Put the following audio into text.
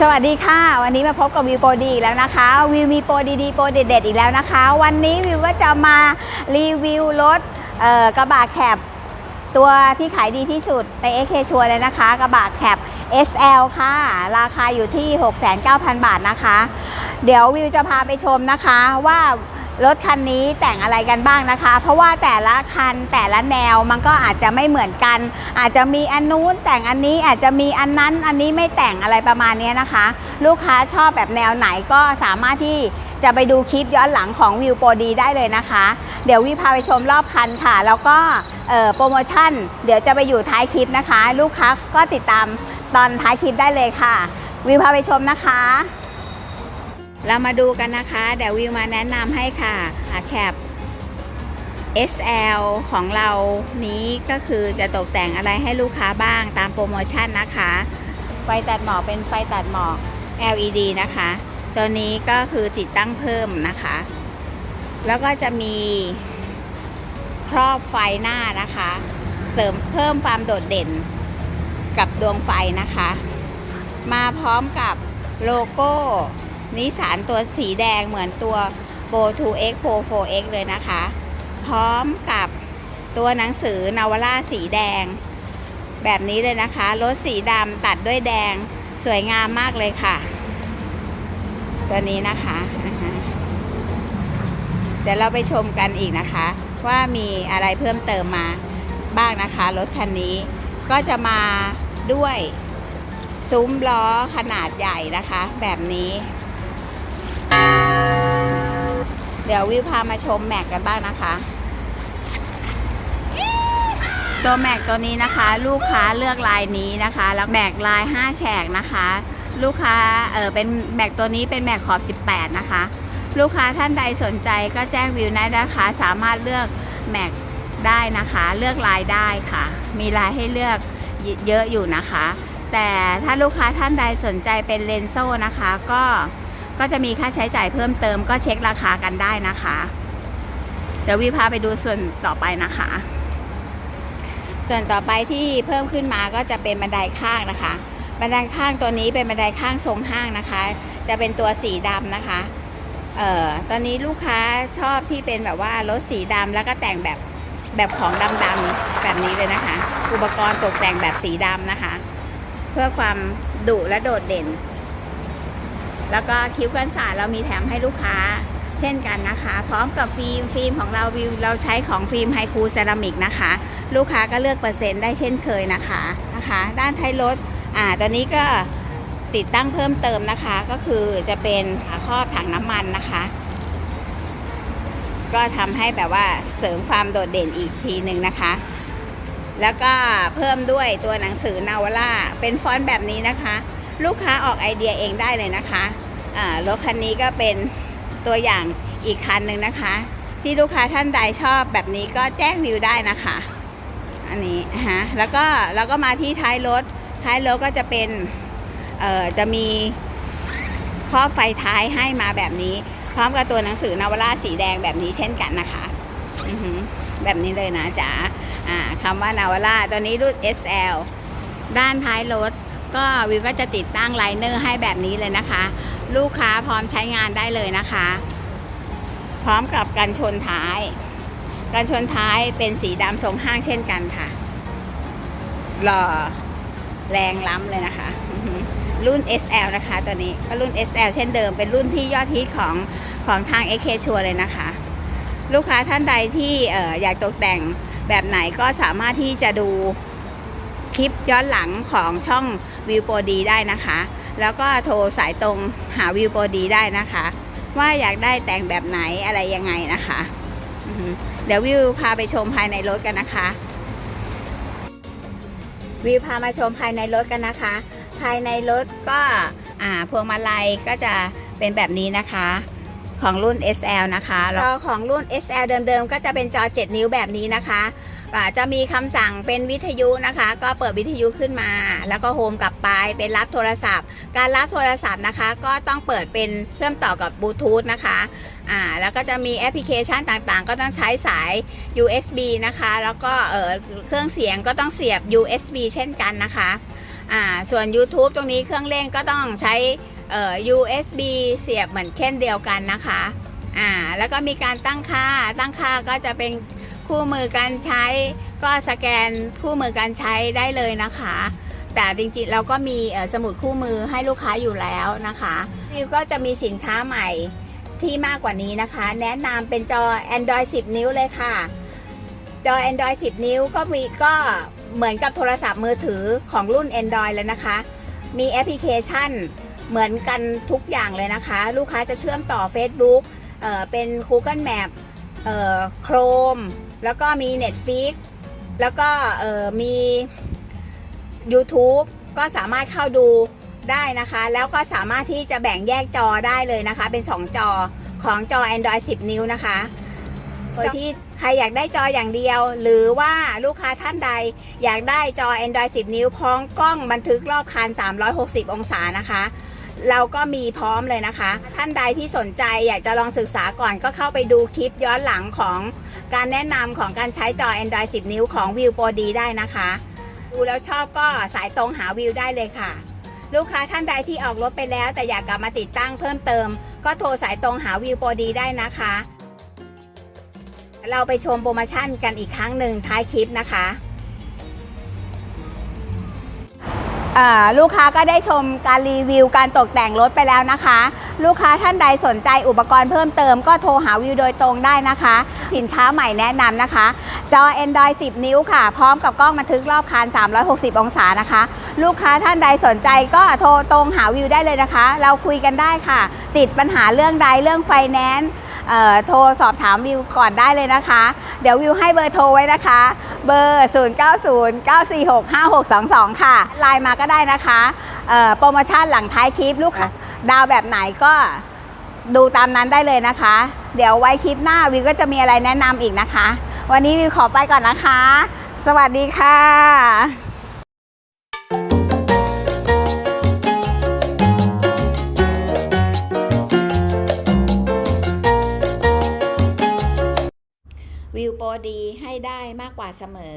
สวัสดีค่ะ วันนี้มาพบกับวิวโปรดีอีกแล้วนะคะ วิวมีโปรดีๆโปรเด็ดๆอีกแล้วนะคะ วันนี้วิวก็จะมารีวิวรถกระบะแคบตัวที่ขายดีที่สุดใน AK ชัวร์เลยนะคะ กระบะแคบ SL ค่ะ ราคาอยู่ที่ 69,000 บาทนะคะ เดี๋ยววิวจะพาไปชมนะคะว่า รถคันนี้แต่งอะไรกันบ้างนะคะ เพราะว่าแต่ละคันแต่ละแนวมันก็อาจจะไม่เหมือนกัน อาจจะมีอันนู้นแต่งอันนี้อาจจะมีอันนั้นอันนี้ไม่แต่งอะไรประมาณนี้นะคะ ลูกค้าชอบแบบแนวไหนก็สามารถที่จะไปดูคลิปย้อนหลังของวิวโปรดีได้เลยนะคะ เดี๋ยววิวพาไปชมรอบคันค่ะ แล้วก็โปรโมชั่น เดี๋ยวจะไปอยู่ท้ายคลิปนะคะ ลูกค้าก็ติดตามตอนท้ายคลิปได้เลยค่ะ วิวพาไปชมนะคะ เรามาดูกันนะคะ เดี๋ยววิวมาแนะนำให้ค่ะแคป SL ของเรานี้ก็คือจะตกแต่งอะไรให้ลูกค้าบ้างตามโปรโมชั่นนะคะ ไฟตัดหมอกเป็นไฟตัดหมอก LED นะคะ ตัวนี้ก็คือติดตั้งเพิ่มนะคะ แล้วก็จะมีครอบไฟหน้านะคะ เสริมเพิ่มความโดดเด่นกับดวงไฟนะคะ มาพร้อมกับโลโก้ นิสสันตัวสีแดงเหมือนตัว Go 2X Pro 4X เลยนะคะ พร้อมกับตัวหนังสือนาวาร่าสีแดง แบบนี้เลยนะคะรถสีดำตัดด้วยแดงสวยงามมากเลยค่ะ ตัวนี้นะคะ เดี๋ยวเราไปชมกันอีกนะคะ ว่ามีอะไรเพิ่มเติมมาบ้างนะคะ รถคันนี้ก็จะมาด้วยซุ้มล้อขนาดใหญ่นะคะ แบบนี้ เดี๋ยววิวพามาชมแม็กกันบ้างนะคะ ตัวแม็กตัวนี้นะคะ ลูกค้าเลือกลายนี้นะคะ แล้วแม็กลาย 5 แฉกนะคะ ลูกค้าเออเป็นแม็กตัวนี้เป็นแม็กขอบ 18 นะคะ ลูกค้าท่านใดสนใจก็แจ้งวิวได้นะคะ สามารถเลือกแม็กได้นะคะ เลือกลายได้ค่ะ มีลายให้เลือกเยอะอยู่นะคะ แต่ถ้าลูกค้าท่านใดสนใจเป็นเลนโซ่นะคะก็ ก็จะมีค่าใช้จ่ายเพิ่มเติมก็เช็คราคากันได้นะคะ เดี๋ยววิพาไปดูส่วนต่อไปนะคะ ส่วนต่อไปที่เพิ่มขึ้นมาก็จะเป็นบันไดข้างนะคะ บันไดข้างตัวนี้เป็นบันไดข้างทรงห้างนะคะ จะเป็นตัวสีดำนะคะเอ่อตอนนี้ลูกค้าชอบที่เป็นแบบว่ารถสีดำแล้วก็แต่งแบบแบบของดำๆแบบนี้เลยนะคะ อุปกรณ์ตกแต่งแบบสีดำนะคะ เพื่อความดุและโดดเด่น แล้วก็คิ้วกันสาดเรามีแถมให้ลูกค้าเช่นกันนะคะ พร้อมกับฟิล์มฟิล์มของเราวิวเราใช้ของฟิล์มไฮคูเซรามิกนะคะ ลูกค้าก็เลือกเปอร์เซ็นต์ได้เช่นเคยนะคะนะคะ ด้านท้ายรถอ่าตอนนี้ก็ติดตั้งเพิ่มเติมนะคะ ก็คือจะเป็นฝาครอบถังน้ำมันนะคะ ก็ทำให้แบบว่าเสริมความโดดเด่นอีกทีหนึ่งนะคะ แล้วก็เพิ่มด้วยตัวหนังสือนาวล่าเป็นฟอนต์แบบนี้นะคะ ลูกค้าออกไอเดียเองได้เลยนะคะรถคันนี้ก็เป็นตัวอย่างอีกคันหนึ่งนะคะ ที่ลูกค้าท่านใดชอบแบบนี้ก็แจ้งวิวได้นะคะ อันนี้ฮะแล้วก็แล้วก็มาที่ท้ายรถ ท้ายรถก็จะเป็นเอ่อจะมีครอบไฟท้ายให้มาแบบนี้ พร้อมกับตัวหนังสือนาวราสีแดงแบบนี้เช่นกันนะคะแบบนี้เลยนะจ๋าอ่าคำว่านาวราตัวนี้รุ่น SL ด้านท้ายรถ ก็วิวก็จะติดตั้งไลเนอร์ให้แบบนี้เลยนะคะ ลูกค้าพร้อมใช้งานได้เลยนะคะ พร้อมกับกันชนท้าย กันชนท้ายเป็นสีดำทรงห้างเช่นกันค่ะหล่อแรงล้ำเลยนะคะอือหือรุ่น SL นะคะตัวนี้ก็รุ่น SL เช่นเดิม เป็นรุ่นที่ยอดฮิตของของทาง AK ชัวเลยนะคะ ลูกค้าท่านใดที่อออยากตกแต่งแบบไหนก็สามารถที่จะดูคลิปย้อนหลังของช่อง วิวโปรดีได้นะคะ แล้วก็โทรสายตรงหาวิวโปรดีได้นะคะ ว่าอยากได้แต่งแบบไหนอะไรยังไงนะคะเดี๋ยววิวพาไปชมภายในรถกันนะคะ วิวพามาชมภายในรถกันนะคะ ภายในรถก็อ่าพวงมาลัยก็จะเป็นแบบนี้นะคะ ของรุ่น SL นะคะแล้วก็ของรุ่น SL เดิมๆ ก็จะเป็นจอ 7 นิ้วแบบนี้นะคะจะมีคำสั่งเป็นวิทยุนะคะ ก็เปิดวิทยุขึ้นมา แล้วก็โฮมกลับไปเป็นรับโทรศัพท์ การรับโทรศัพท์นะคะ ก็ต้องเปิดเป็นเชื่อมต่อกับบลูทูธนะคะอ่าแล้วก็จะมีแอปพลิเคชันต่างๆ ก็ต้องใช้สาย USB นะคะ แล้วก็เออเครื่องเสียงก็ต้องเสียบ USB เช่นกันนะคะอ่าส่วน YouTube ตรงนี้เครื่องเล่นก็ต้องใช้ เอ่อ USB เสียบเหมือนเช่นเดียวกันนะคะ อ่า แล้วก็มีการตั้งค่า ตั้งค่าก็จะเป็นคู่มือการใช้ ก็สแกนคู่มือการใช้ได้เลยนะคะ แต่จริงๆเราก็มีสมุดคู่มือให้ลูกค้าอยู่แล้วนะคะวิวก็จะมีสินค้าใหม่ที่มากกว่านี้นะคะ แนะนำเป็นจอ Android 10 นิ้วเลยค่ะ จอ Android 10 นิ้วก็มีก็เหมือนกับโทรศัพท์มือถือของรุ่น Android เลยนะคะ มีแอปพลิเคชัน เหมือนกันทุกอย่างเลยนะคะ ลูกค้าจะเชื่อมต่อ Facebook เอ่อเป็น Google Map เอ่อ Chrome แล้วก็มี Netflix แล้วก็เอ่อมี YouTube ก็สามารถเข้าดูได้นะคะ แล้วก็สามารถที่จะแบ่งแยกจอได้เลยนะคะ เป็น 2 จอของจอ Android 10 นิ้วนะคะโดยที่ใครอยากได้จออย่างเดียว หรือว่าลูกค้าท่านใดอยากได้จอ Android 10 นิ้วพร้อมกล้องบันทึกรอบคัน 360 องศานะคะ เราก็มีพร้อมเลยนะคะ ท่านใดที่สนใจอยากจะลองศึกษาก่อนก็เข้าไปดูคลิปย้อนหลังของการแนะนำของการใช้จอ Android 10 นิ้วของ View Pro D ได้นะคะ ดูแล้วชอบก็สายตรงหาวิวได้เลยค่ะ ลูกค้าท่านใดที่ออกรถไปแล้ว แต่อยากกลับมาติดตั้งเพิ่มเติม ก็โทรสายตรงหาวิวโปรดีได้นะคะ เราไปชมโปรโมชั่นกันอีกครั้งหนึ่งท้ายคลิปนะคะ ลูกค้าก็ได้ชมการรีวิวการตกแต่งรถไปแล้วนะคะ ลูกค้าท่านใดสนใจอุปกรณ์เพิ่มเติมก็โทรหาวิวโดยตรงได้นะคะ สินค้าใหม่แนะนำนะคะ จอ Android 10 นิ้วค่ะ พร้อมกับกล้องบันทึกรอบคัน 360 องศานะคะ ลูกค้าท่านใดสนใจก็โทรตรงหาวิวได้เลยนะคะ เราคุยกันได้ค่ะ ติดปัญหาเรื่องใดเรื่องไฟแนนซ์โทรสอบถามวิวก่อนได้เลยนะคะ เดี๋ยววิวให้เบอร์โทรไว้นะคะ เบอร์ 0909465622 ค่ะ ไลน์มาก็ได้นะคะเอ่อโปรโมชั่นหลังท้ายคลิปลูกค้าดาวแบบไหนก็ดูตามนั้นได้เลยนะคะ เดี๋ยวไว้คลิปหน้าวิวก็จะมีอะไรแนะนำอีกนะคะ วันนี้วิวขอไปก่อนนะคะ สวัสดีค่ะ วิวโปรดีให้ได้มากกว่าเสมอ